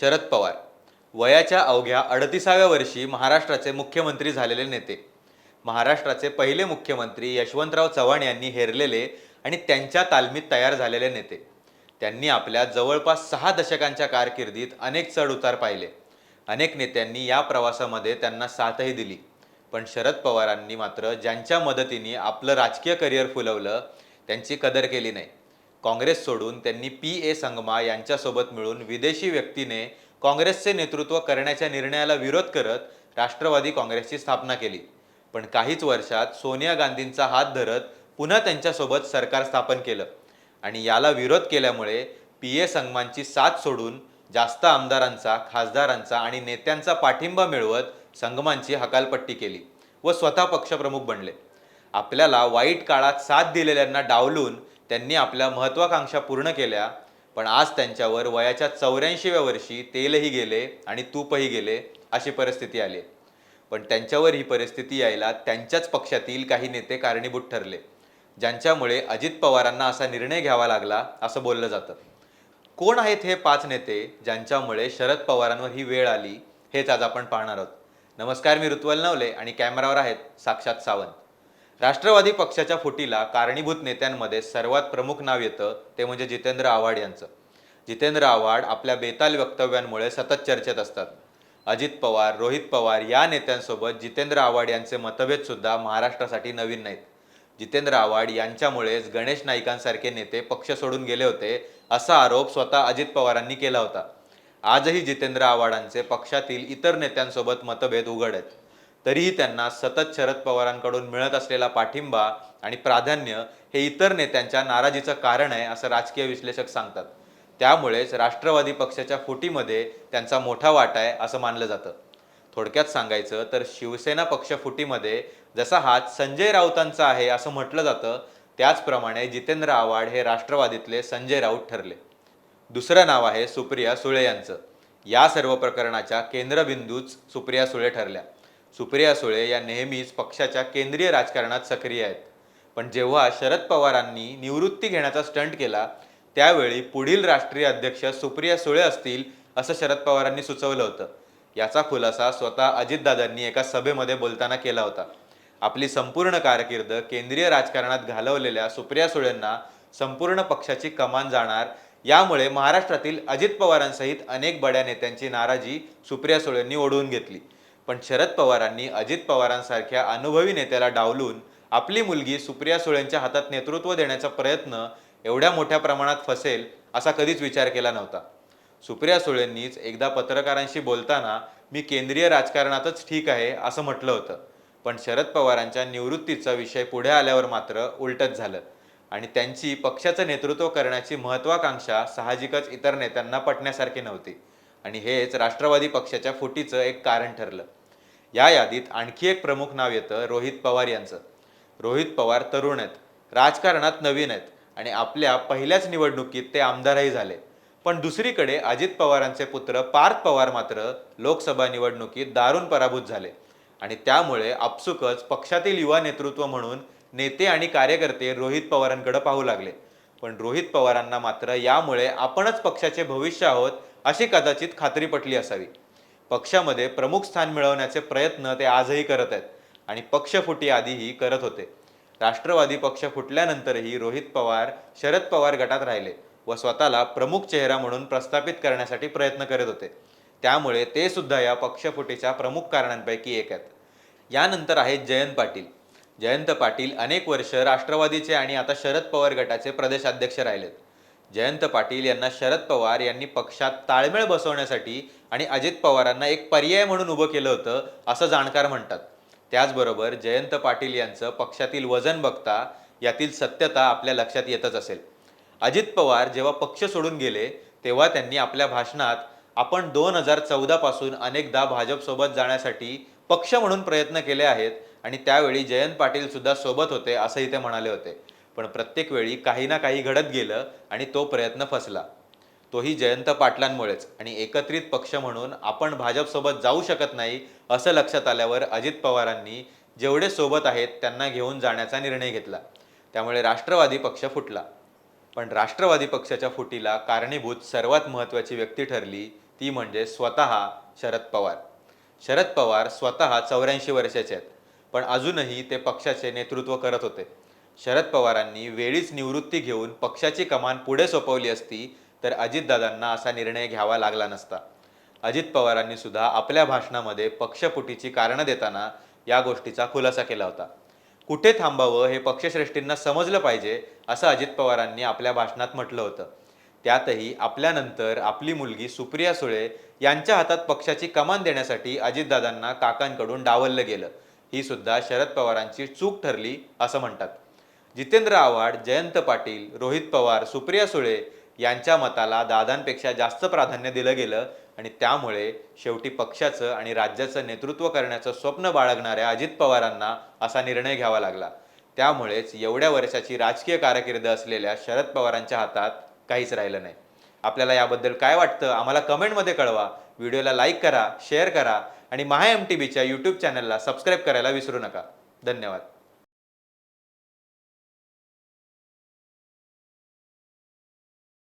शरद पवार. वयाच्या अवघ्या अडतिसाव्या वर्षी महाराष्ट्राचे मुख्यमंत्री झालेले नेते. महाराष्ट्राचे पहिले मुख्यमंत्री यशवंतराव चव्हाण यांनी हेरलेले आणि त्यांच्या तालमीत तयार झालेले नेते. त्यांनी आपल्या जवळपास सहा दशकांच्या कारकिर्दीत अनेक चढउतार पाहिले. अनेक नेत्यांनी या प्रवासामध्ये त्यांना साथही दिली. पण शरद पवारांनी मात्र ज्यांच्या मदतीने आपलं राजकीय करिअर फुलवलं त्यांची कदर केली नाही. काँग्रेस सोडून त्यांनी पी ए संगमा यांच्यासोबत मिळून विदेशी व्यक्तीने काँग्रेसचे नेतृत्व करण्याच्या निर्णयाला विरोध करत राष्ट्रवादी काँग्रेसची स्थापना केली. पण काहीच वर्षात सोनिया गांधींचा हात धरत पुन्हा त्यांच्यासोबत सरकार स्थापन केलं. आणि याला विरोध केल्यामुळे पी ए संगमांची साथ सोडून जास्त आमदारांचा खासदारांचा आणि नेत्यांचा पाठिंबा मिळवत संगमांची हकालपट्टी केली व स्वतः पक्षप्रमुख बनले. आपल्याला वाईट काळात साथ दिलेल्यांना डावलून त्यांनी आपल्या महत्वाकांक्षा पूर्ण केल्या पण आज त्यांच्यावर वयाच्या चौऱ्याऐंशीव्या वर्षी तेलही गेले आणि तूपही गेले अशी परिस्थिती आली. पण त्यांच्यावर ही परिस्थिती यायला त्यांच्याच पक्षातील काही नेते कारणीभूत ठरले ज्यांच्यामुळे अजित पवारांना असा निर्णय घ्यावा लागला असं बोललं जातं. कोण आहेत हे पाच नेते ज्यांच्यामुळे शरद पवारांवर ही वेळ आली हेच आज आपण पाहणार आहोत. नमस्कार मी ऋत्वल नवले आणि कॅमेरावर आहेत साक्षात सावंत. राष्ट्रवादी पक्षाच्या फुटीला कारणीभूत नेत्यांमध्ये सर्वात प्रमुख नाव येतं ते म्हणजे जितेंद्र आव्हाड यांचं. जितेंद्र आव्हाड आपल्या बेताल वक्तव्यांमुळे सतत चर्चेत असतात. अजित पवार रोहित पवार या नेत्यांसोबत जितेंद्र आव्हाड यांचे मतभेद सुद्धा महाराष्ट्रासाठी नवीन नाहीत. जितेंद्र आव्हाड यांच्यामुळेच गणेश नाईकांसारखे नेते पक्ष सोडून गेले होते असा आरोप स्वतः अजित पवारांनी केला होता. आजही जितेंद्र आव्हाडांचे पक्षातील इतर नेत्यांसोबत मतभेद उघड आहेत. तरीही त्यांना सतत शरद पवारांकडून मिळत असलेला पाठिंबा आणि प्राधान्य हे इतर नेत्यांच्या नाराजीचं कारण आहे असं राजकीय विश्लेषक सांगतात. त्यामुळेच राष्ट्रवादी पक्षाच्या फुटीमध्ये त्यांचा मोठा वाटा आहे असं मानलं जातं. थोडक्यात सांगायचं तर शिवसेना पक्ष फुटीमध्ये जसा हात संजय राऊतांचा आहे असं म्हटलं जातं त्याचप्रमाणे जितेंद्र आव्हाड हे राष्ट्रवादीतले संजय राऊत ठरले. दुसरं नाव आहे सुप्रिया सुळे यांचं. या सर्व प्रकरणाच्या केंद्रबिंदूच सुप्रिया सुळे ठरल्या. सुप्रिया सुळे या नेहमीच पक्षाच्या केंद्रीय राजकारणात सक्रिय आहेत. पण जेव्हा शरद पवारांनी निवृत्ती घेण्याचा स्टंट केला त्यावेळी पुढील राष्ट्रीय अध्यक्ष सुप्रिया सुळे असतील असं शरद पवारांनी सुचवलं होतं. याचा खुलासा स्वतः अजितदादांनी एका सभेमध्ये बोलताना केला होता. आपली संपूर्ण कारकीर्द केंद्रीय राजकारणात घालवलेल्या सुप्रिया सुळेंना संपूर्ण पक्षाची कमान जाणार यामुळे महाराष्ट्रातील अजित पवारांसहित अनेक बड्या नेत्यांची नाराजी सुप्रिया सुळेंनी ओढवून घेतली. पण शरद पवारांनी अजित पवारांसारख्या अनुभवी नेत्याला डावलून आपली मुलगी सुप्रिया सुळेंच्या हातात नेतृत्व देण्याचा प्रयत्न एवढ्या मोठ्या प्रमाणात फसेल असा कधीच विचार केला नव्हता. सुप्रिया सुळेंनीच एकदा पत्रकारांशी बोलताना मी केंद्रीय राजकारणातच ठीक आहे असं म्हटलं होतं. पण शरद पवारांच्या निवृत्तीचा विषय पुढे आल्यावर मात्र उलटच झालं आणि त्यांची पक्षाचं नेतृत्व करण्याची महत्वाकांक्षा साहजिकच इतर नेत्यांना पटण्यासारखी नव्हती. आणि हेच राष्ट्रवादी पक्षाच्या फुटीचं एक कारण ठरलं. या यादीत आणखी एक प्रमुख नाव येतं रोहित पवार यांचं. रोहित पवार तरुण आहेत राजकारणात नवीन आहेत आणि आपल्या पहिल्याच निवडणुकीत ते आमदारही झाले. पण दुसरीकडे अजित पवारांचे पुत्र पार्थ पवार मात्र लोकसभा निवडणुकीत दारुण पराभूत झाले आणि त्यामुळे आपसुकच पक्षातील युवा नेतृत्व म्हणून नेते आणि कार्यकर्ते रोहित पवारांकडे पाहू लागले. पण रोहित पवारांना मात्र यामुळे आपणच पक्षाचे भविष्य आहोत अशी कदाचित खात्री पटली असावी. पक्षामध्ये प्रमुख स्थान मिळवण्याचे प्रयत्न ते आजही करत आहेत. आणि पक्षफुटी आधीही करत होते. राष्ट्रवादी पक्ष फुटल्यानंतरही रोहित पवार शरद पवार गटात राहिले व स्वतःला प्रमुख चेहरा म्हणून प्रस्थापित करण्यासाठी प्रयत्न करत होते. त्यामुळे ते सुद्धा या पक्षफुटीच्या प्रमुख कारणांपैकी एक आहेत. यानंतर आहेत जयंत पाटील. जयंत पाटील अनेक वर्ष राष्ट्रवादीचे आणि आता शरद पवार गटाचे प्रदेशाध्यक्ष राहिलेत. जयंत पाटील यांना शरद पवार यांनी पक्षात ताळमेळ बसवण्यासाठी आणि अजित पवारांना एक पर्याय म्हणून उभं केलं होतं असं जाणकार म्हणतात. त्याचबरोबर जयंत पाटील यांचं पक्षातील वजन बघता यातील सत्यता आपल्या लक्षात येतच असेल. अजित पवार जेव्हा पक्ष सोडून गेले तेव्हा त्यांनी आपल्या भाषणात आपण दोन हजार चौदापासून अनेकदा भाजपसोबत जाण्यासाठी पक्ष म्हणून प्रयत्न केले आहेत आणि त्यावेळी जयंत पाटील सुद्धा सोबत होते असंही ते म्हणाले होते. पण प्रत्येक वेळी काही ना काही घडत गेलं आणि तो प्रयत्न फसला. तोही जयंत पाटलांमुळेच आणि एकत्रित पक्ष म्हणून आपण भाजपसोबत जाऊ शकत नाही असं लक्षात आल्यावर अजित पवारांनी जेवढे सोबत आहेत त्यांना घेऊन जाण्याचा निर्णय घेतला. त्यामुळे राष्ट्रवादी पक्ष फुटला. पण राष्ट्रवादी पक्षाच्या फुटीला कारणीभूत सर्वात महत्त्वाची व्यक्ती ठरली ती म्हणजे स्वतः शरद पवार. शरद पवार स्वतः चौऱ्याऐंशी वर्षाचे आहेत. पण अजूनही ते पक्षाचे नेतृत्व करत होते. शरद पवारांनी वेळीच निवृत्ती घेऊन पक्षाची कमान पुढे सोपवली असती तर अजितदादांना असा निर्णय घ्यावा लागला नसता. अजित पवारांनी सुद्धा आपल्या भाषणामध्ये पक्षफुटीची कारणं देताना या गोष्टीचा खुलासा केला होता. कुठे थांबावं हे पक्षश्रेष्ठींना समजलं पाहिजे असं अजित पवारांनी आपल्या भाषणात म्हटलं होतं. त्यातही आपल्यानंतर आपली मुलगी सुप्रिया सुळे यांच्या हातात पक्षाची कमान देण्यासाठी अजितदादांना काकांकडून डावललं गेलं. ही सुद्धा शरद पवारांची चूक ठरली असं म्हणतात. जितेंद्र आव्हाड जयंत पाटील रोहित पवार सुप्रिया सुळे यांच्या मताला दादांपेक्षा जास्त प्राधान्य दिलं गेलं आणि त्यामुळे शेवटी पक्षाचं आणि राज्याचं नेतृत्व करण्याचं स्वप्न बाळगणाऱ्या अजित पवारांना असा निर्णय घ्यावा लागला. त्यामुळेच एवढ्या वर्षाची राजकीय कारकीर्द असलेल्या शरद पवारांच्या हातात काहीच राहिलं नाही. आपल्याला याबद्दल काय वाटतं आम्हाला कमेंटमध्ये कळवा. व्हिडिओला लाईक करा शेअर करा आणि महा एम टी बीच्या यूट्यूब चॅनलला सबस्क्राईब करायला विसरू नका. धन्यवाद.